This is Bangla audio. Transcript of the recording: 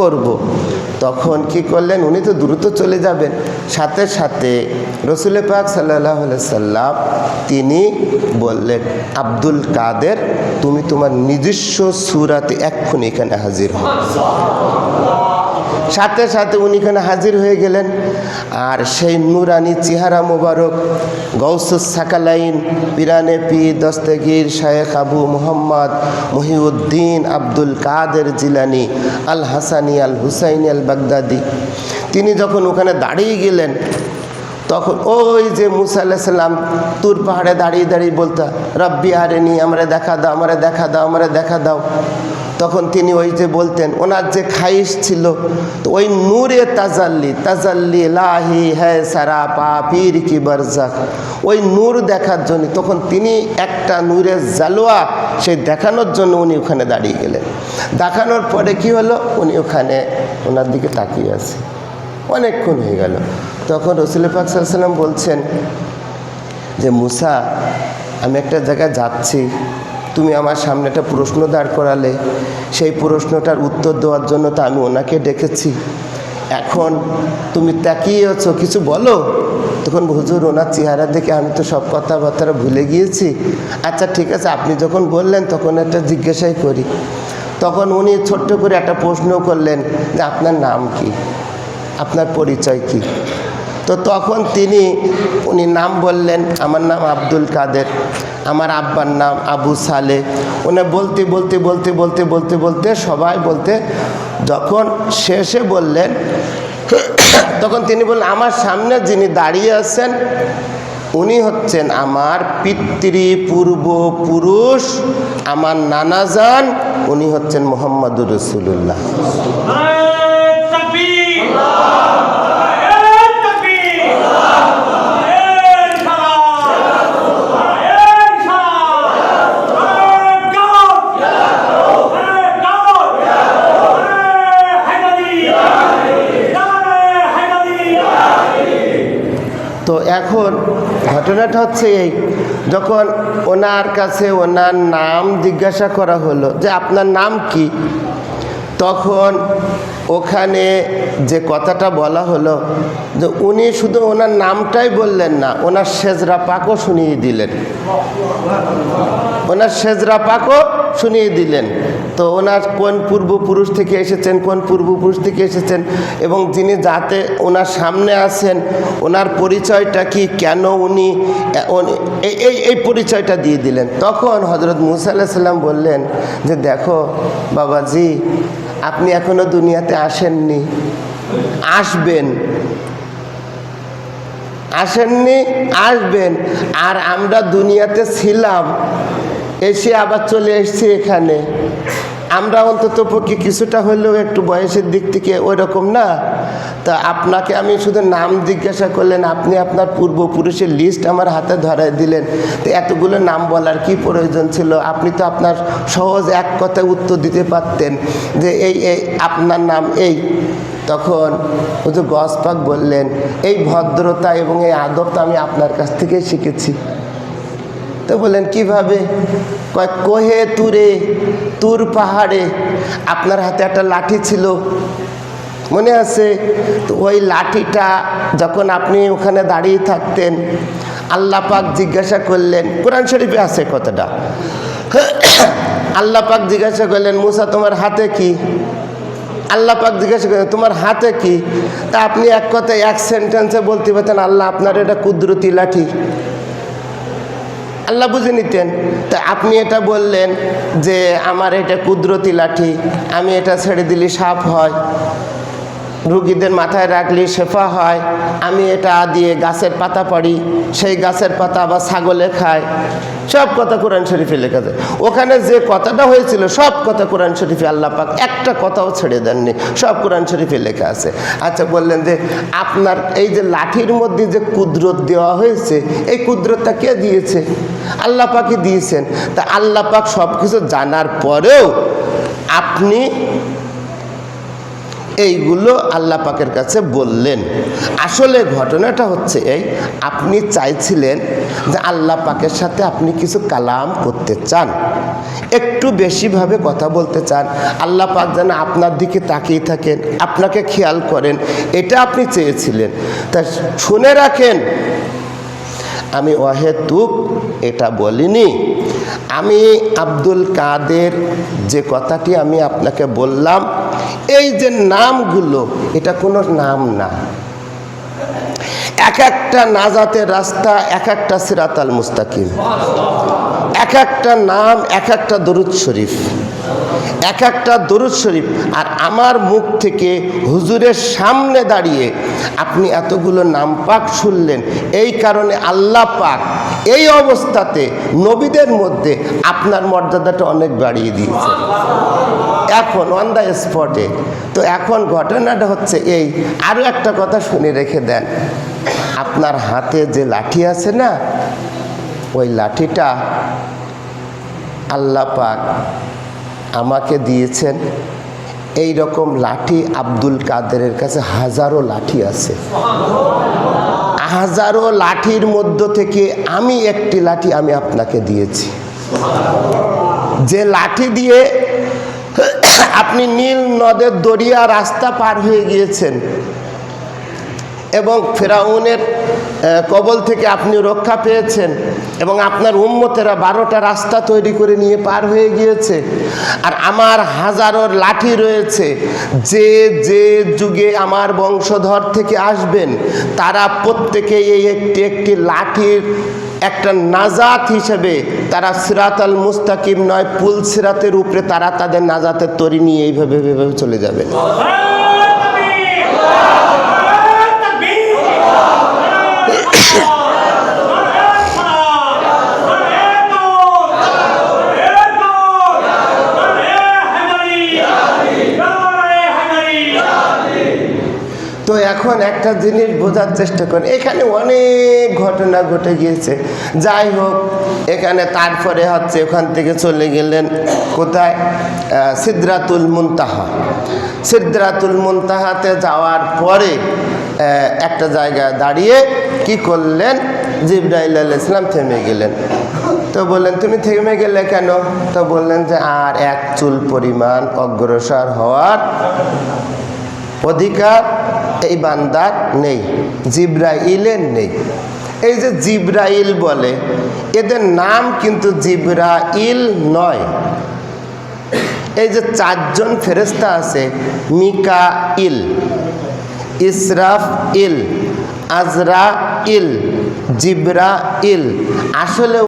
করব। তখন কি করলেন? উনি তো দ্রুত চলে যাবেন। সাথে সাথে রসুল পাক সাল্লাহ সাল্লাম তিনি বললেন, আব্দুল কাদের, তুমি তোমার নিজস্ব সুরাতে এক্ষুনি এখানে হাজির হও। সাথে সাথে উনি এখানে হাজির হয়ে গেলেন। আর সেই নুরানি চেহারা মোবারক গৌসুস সাকালাইন, পিরানে পি দস্তগীর শায়েখ আবু মোহাম্মদ মহিউদ্দিন আব্দুল কাদের জিলানি, আল হাসানি, আল হুসাইনি, আল বাগদাদি। তিনি যখন ওখানে দাঁড়িয়ে গেলেন তখন ওই যে মুসা আল্লাহ সাল্লাম তুর পাহাড়ে দাঁড়িয়ে দাঁড়িয়ে বলতো, রব্বি আরেনি, আমরা দেখা দাও, আমরা দেখা দাও, আমরা দেখা দাও। তখন তিনি ওই যে বলতেন, ওনার যে খাইশ ছিল, তো ওই নূরে তাজাল্লি তাজাল্লি লাহি হ্যাঁ সারা পা পীর কি বরজাক। ওই নূর দেখার জন্য, তখন তিনি একটা নূরের জালোয়া সেই দেখানোর জন্য উনি ওখানে দাঁড়িয়ে গেলেন। দেখানোর পরে কি হলো? উনি ওখানে ওনার দিকে তাকিয়ে আছে। অনেকক্ষণ হয়ে গেল। তখন রসুল পাক সাল্লাম বলছেন যে, মুসা, আমি একটা জায়গায় যাচ্ছি। তুমি আমার সামনে একটা প্রশ্ন দাঁড় করালে। সেই প্রশ্নটার উত্তর দেওয়ার জন্য তো আমি ওনাকে ডেকেছি। এখন তুমি তাকিয়ে আছো, কিছু বলো? তখন হুজুর ওনার চেহারা দেখে, আমি তো সব কথাবার্তা ভুলে গিয়েছি। আচ্ছা ঠিক আছে, আপনি যখন বললেন, তখন একটা জিজ্ঞাসাই করি। তখন উনি ছোট্ট করে একটা প্রশ্ন করলেন যে, আপনার নাম কি? আপনার পরিচয় কি? তো তখন তিনি, উনি নাম বললেন, আমার নাম আব্দুল কাদের, আমার আব্বার নাম আবু সালে। উনি বলতে বলতে বলতে বলতে বলতে বলতে সবাই বলতে, যখন শেষে বললেন, তখন তিনি বললেন, আমার সামনে যিনি দাঁড়িয়ে আছেন, উনি হচ্ছেন আমার পিতৃ পূর্বপুরুষ আমার নানাজান উনি হচ্ছেন মোহাম্মদুর রসুল্লাহ এখন ঘটনাটা হচ্ছে এই, যখন ওনার কাছে ওনার নাম জিজ্ঞাসা করা হলো যে আপনার নাম কি, তখন ওখানে যে কথাটা বলা হলো যে উনি শুধু ওনার নামটাই বললেন না, ওনার সেজরা পাকও শুনিয়ে দিলেন। ওনার সেজরা পাকও শুনিয়ে দিলেন। তো ওনার কোন পূর্বপুরুষ থেকে এসেছেন, কোন পূর্বপুরুষ থেকে এসেছেন এবং যিনি যাতে ওনার সামনে আছেন, ওনার পরিচয়টা কি, কেন উনি এই- এই পরিচয়টা দিয়ে দিলেন। তখন হজরত মুসা সাল্লাম বললেন যে, দেখো বাবাজি, আপনি এখনও দুনিয়াতে আসেননি। আসবেন। আসেননি, আসবেন। আর আমরা দুনিয়াতে ছিলাম। এসে আবার চলে এসেছি এখানে। আমরা অন্তত পক্ষে কিছুটা হলেও একটু বয়সের দিক থেকে ওই রকম না। তা আপনাকে আমি শুধু নাম জিজ্ঞাসা করলেন, আপনি আপনার পূর্বপুরুষের লিস্ট আমার হাতে ধরাই দিলেন। তো এতগুলো নাম বলার কি প্রয়োজন ছিল? আপনি তো আপনার সহজ এক কথায় উত্তর দিতে পারতেন যে এই এই আপনার নাম এই। তখন হুজুর গসপাক বললেন, এই ভদ্রতা এবং এই আদবটা আমি আপনার কাছ থেকেই শিখেছি। তো বললেন, কীভাবে? কয়, কোহে তুরে, তুর পাহাড়ে। আপনার হাতে একটা লাঠি ছিল, মনে আছে? তো ওই লাঠিটা যখন আপনি ওখানে দাঁড়িয়ে থাকতেন, আল্লাহ পাক জিজ্ঞাসা করলেন, কোরআন শরীফে আছে কথাটা। আল্লাহ পাক জিজ্ঞাসা করলেন, মুসা, তোমার হাতে কি? আল্লাহ পাক জিজ্ঞাসা করলেন, তোমার হাতে কি? তা আপনি এক কথায়, এক সেন্টেন্সে বলতে পারতেন, আল্লাহ আপনার এটা কুদরতি লাঠি। আল্লাহ বুঝে নিতেন। তা আপনি এটা বললেন যে, আমার এটা কুদরতি লাঠি, আমি এটা ছেড়ে দিলে সাপ হয়। রুগীদের মাথায় রাখলে শেফা হয়। আমি এটা দিয়ে গাছের পাতা পাড়ি, সেই গাছের পাতা আবার ছাগলে খায়। সব কথা কোরআন শরীফে লেখা যায় ওখানে যে কথাটা হয়েছিল, সব কথা কোরআন শরীফে আল্লাহ পাক একটা কথাও ছেড়ে দেননি। সব কোরআন শরীফে লেখা আছে। আচ্ছা বললেন যে আপনার এই যে লাঠির মধ্যে যে কুদরত দেওয়া হয়েছে, এই কুদরতটা কে দিয়েছে? আল্লাহ পাকই দিয়েছেন। তা আল্লাহ পাক সব কিছু জানার পরেও আপনি এইগুলো আল্লাহ পাকের কাছে বললেন। আসলে ঘটনাটা হচ্ছে এই, আপনি চাইছিলেন যে আল্লাহ পাকের সাথে আপনি কিছু কালাম করতে চান। একটু বেশিভাবে কথা বলতে চান। আল্লাহ পাক যেন আপনার দিকে তাকিয়ে থাকেন, আপনাকে খেয়াল করেন, এটা আপনি চেয়েছিলেন। তা শুনে রাখেন, আমি অহেতুক এটা বলিনি। আমি আব্দুল কাদের যে কথাটি আমি আপনাকে বললাম, এই যে নামগুলো, এটা কোনো নাম না। এক একটা নাজাতের রাস্তা, এক একটা সিরাতাল মুস্তাকিম। এক একটা নাম, এক একটা দরুদ শরীফ। এক একটা দরুদ শরীফ। আর আমার মুখ থেকে হুজুরের সামনে দাঁড়িয়ে আপনি এতগুলো নাম পাক শুনলেন, এই কারণে আল্লাহ পাক এই অবস্থাতে নবীদের মধ্যে আপনার মর্যাদাটা অনেক বাড়িয়ে দিয়েছে। এখন অন দ্য স্পটে তো এখন ঘটনাটা হচ্ছে এই আরও একটা কথা শুনে রেখে দেন। আপনার হাতে যে লাঠি আছে না, ওই লাঠিটা আল্লাহ পাক আমাকে দিয়েছেন। এই রকম লাঠি আব্দুল কাদেরের কাছে হাজারো লাঠি আছে। হাজারো লাঠির মধ্য থেকে আমি একটি লাঠি আমি আপনাকে দিয়েছি। যে লাঠি দিয়ে আপনি নীল নদের দরিয়া রাস্তা পার হয়ে গিয়েছেন এবং ফেরাউনের কবল থেকে আপনি রক্ষা পেয়েছেন এবং আপনার উম্মতেরা বারোটা রাস্তা তৈরি করে নিয়ে পার হয়ে গিয়েছে। আর আমার হাজারো লাঠি রয়েছে। যে যে যুগে আমার বংশধর থেকে আসবেন, তারা প্রত্যেকে এই একটি একটি লাঠির একটা নাজাত হিসেবে তারা সিরাতাল মুস্তাকিম নয়, পুল সিরাতের উপরে তারা তাদের নাজাতের তরি নিয়ে এইভাবে এইভাবে চলে যাবেন। তো এখন একটা জিনিস বোঝার চেষ্টা করেন। এখানে অনেক ঘটনা ঘটে গিয়েছে। যাই হোক, এখানে তারপরে হচ্ছে ওখান থেকে চলে গেলেন কোথায়? সিদ্রাতুল মুনতাহা। সিদ্রাতুল মুনতাহাতে যাওয়ার পরে একটা জায়গায় দাঁড়িয়ে কি করলেন? জিব্রাইল আল ইসলাম থেমে গেলেন। তো বললেন, তুমি থেমে গেলে কেন? তো বললেন যে, আর এক চুল পরিমাণ অগ্রসর হওয়ার অধিকার এই বান্দার নেই, জিব্রাইলের নেই। এই যে জিব্রাইল বলে, এদের নাম কিন্তু জিব্রাইল নয়। এই যে চারজন ফেরেস্তা আছে মিকা ইল ইসরাফ ইল আজরা ইল জিব্রা ইল আসলে